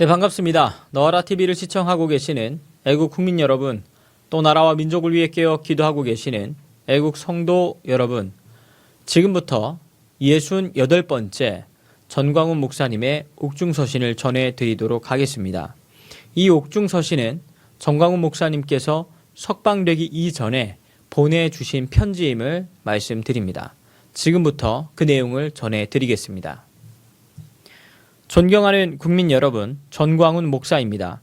네, 반갑습니다. 너라 TV를 시청하고 계시는 애국 국민 여러분, 또 나라와 민족을 위해 깨어 기도하고 계시는 애국 성도 여러분, 지금부터 68번째 전광훈 목사님의 옥중서신을 전해 드리도록 하겠습니다. 이 옥중서신은 전광훈 목사님께서 석방되기 이전에 보내주신 편지임을 말씀드립니다. 지금부터 그 내용을 전해 드리겠습니다. 존경하는 국민 여러분, 전광훈 목사입니다.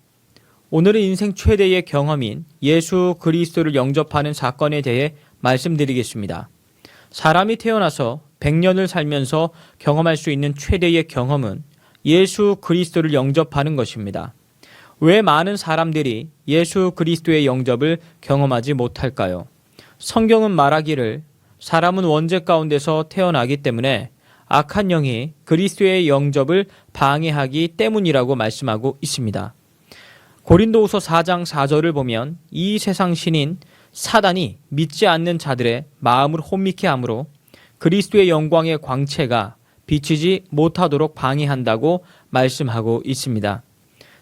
오늘은 인생 최대의 경험인 예수 그리스도를 영접하는 사건에 대해 말씀드리겠습니다. 사람이 태어나서 100년을 살면서 경험할 수 있는 최대의 경험은 예수 그리스도를 영접하는 것입니다. 왜 많은 사람들이 예수 그리스도의 영접을 경험하지 못할까요? 성경은 말하기를 사람은 원죄 가운데서 태어나기 때문에 악한 영이 그리스도의 영접을 방해하기 때문이라고 말씀하고 있습니다. 고린도후서 4장 4절을 보면 이 세상 신인 사단이 믿지 않는 자들의 마음을 혼미케 하므로 그리스도의 영광의 광채가 비치지 못하도록 방해한다고 말씀하고 있습니다.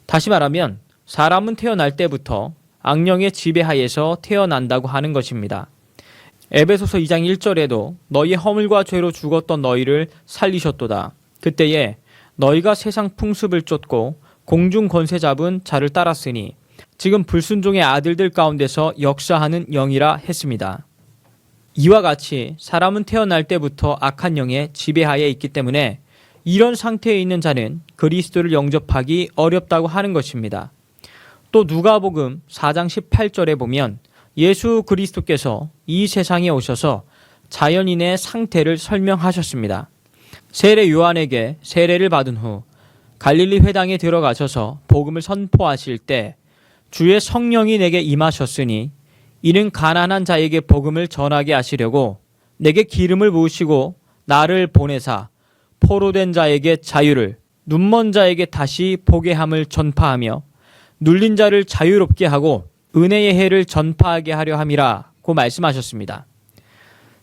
다시 말하면 사람은 태어날 때부터 악령의 지배하에서 태어난다고 하는 것입니다. 에베소서 2장 1절에도 너희 허물과 죄로 죽었던 너희를 살리셨도다. 그때에 너희가 세상 풍습을 쫓고 공중 권세 잡은 자를 따랐으니 지금 불순종의 아들들 가운데서 역사하는 영이라 했습니다. 이와 같이 사람은 태어날 때부터 악한 영의 지배하에 있기 때문에 이런 상태에 있는 자는 그리스도를 영접하기 어렵다고 하는 것입니다. 또 누가복음 4장 18절에 보면 예수 그리스도께서 이 세상에 오셔서 자연인의 상태를 설명하셨습니다. 세례 요한에게 세례를 받은 후 갈릴리 회당에 들어가셔서 복음을 선포하실 때 주의 성령이 내게 임하셨으니 이는 가난한 자에게 복음을 전하게 하시려고 내게 기름을 부으시고 나를 보내사 포로된 자에게 자유를 눈먼 자에게 다시 보게 함을 전파하며 눌린 자를 자유롭게 하고 은혜의 해를 전파하게 하려 함이라고 말씀하셨습니다.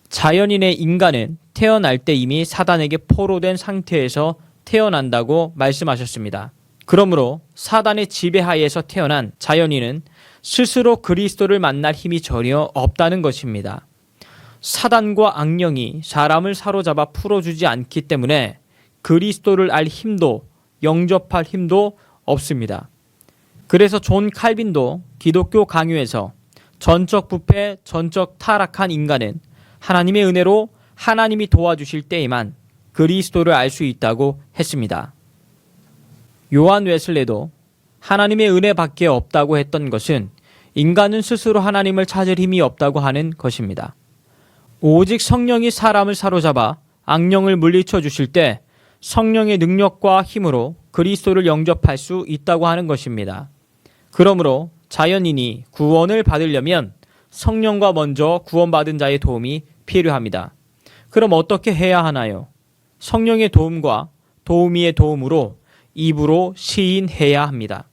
자연인의 인간은 태어날 때 이미 사단에게 포로된 상태에서 태어난다고 말씀하셨습니다. 그러므로 사단의 지배하에서 태어난 자연인은 스스로 그리스도를 만날 힘이 전혀 없다는 것입니다. 사단과 악령이 사람을 사로잡아 풀어주지 않기 때문에 그리스도를 알 힘도 영접할 힘도 없습니다. 그래서 존 칼빈도 기독교 강요에서 전적 부패, 전적 타락한 인간은 하나님의 은혜로 하나님이 도와주실 때에만 그리스도를 알 수 있다고 했습니다. 요한 웨슬레도 하나님의 은혜 밖에 없다고 했던 것은 인간은 스스로 하나님을 찾을 힘이 없다고 하는 것입니다. 오직 성령이 사람을 사로잡아 악령을 물리쳐 주실 때 성령의 능력과 힘으로 그리스도를 영접할 수 있다고 하는 것입니다. 그러므로 자연인이 구원을 받으려면 성령과 먼저 구원받은 자의 도움이 필요합니다. 그럼 어떻게 해야 하나요? 성령의 도움과 도우미의 도움으로 입으로 시인해야 합니다.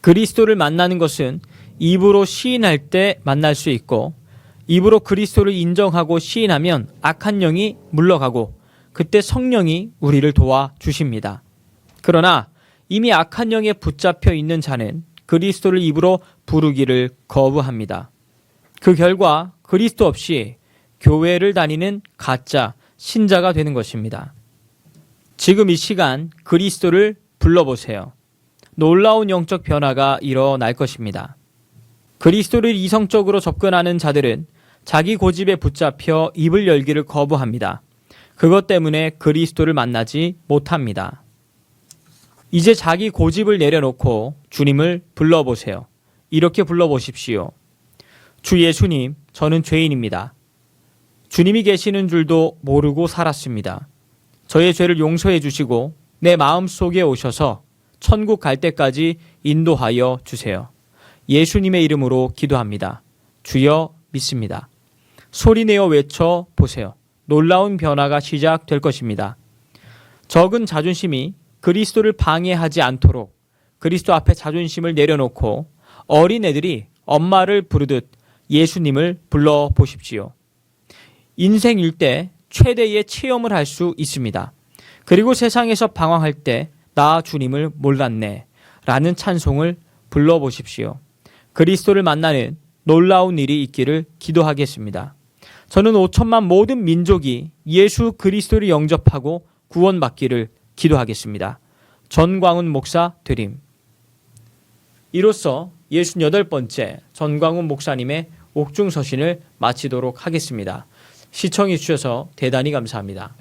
그리스도를 만나는 것은 입으로 시인할 때 만날 수 있고 입으로 그리스도를 인정하고 시인하면 악한 영이 물러가고 그때 성령이 우리를 도와 주십니다. 그러나 이미 악한 영에 붙잡혀 있는 자는 그리스도를 입으로 부르기를 거부합니다. 그 결과 그리스도 없이 교회를 다니는 가짜 신자가 되는 것입니다. 지금 이 시간 그리스도를 불러보세요. 놀라운 영적 변화가 일어날 것입니다. 그리스도를 이성적으로 접근하는 자들은 자기 고집에 붙잡혀 입을 열기를 거부합니다. 그것 때문에 그리스도를 만나지 못합니다. 이제 자기 고집을 내려놓고 주님을 불러보세요. 이렇게 불러보십시오. 주 예수님, 저는 죄인입니다. 주님이 계시는 줄도 모르고 살았습니다. 저의 죄를 용서해 주시고 내 마음 속에 오셔서 천국 갈 때까지 인도하여 주세요. 예수님의 이름으로 기도합니다. 주여 믿습니다. 소리내어 외쳐 보세요. 놀라운 변화가 시작될 것입니다. 적은 자존심이 그리스도를 방해하지 않도록 그리스도 앞에 자존심을 내려놓고 어린 애들이 엄마를 부르듯 예수님을 불러 보십시오. 인생일 때 최대의 체험을 할 수 있습니다. 그리고 세상에서 방황할 때 나 주님을 몰랐네. 라는 찬송을 불러 보십시오. 그리스도를 만나는 놀라운 일이 있기를 기도하겠습니다. 저는 5천만 모든 민족이 예수 그리스도를 영접하고 구원받기를 기도하겠습니다. 전광훈 목사 드림. 이로써 68번째 전광훈 목사님의 옥중서신을 마치도록 하겠습니다. 시청해 주셔서 대단히 감사합니다.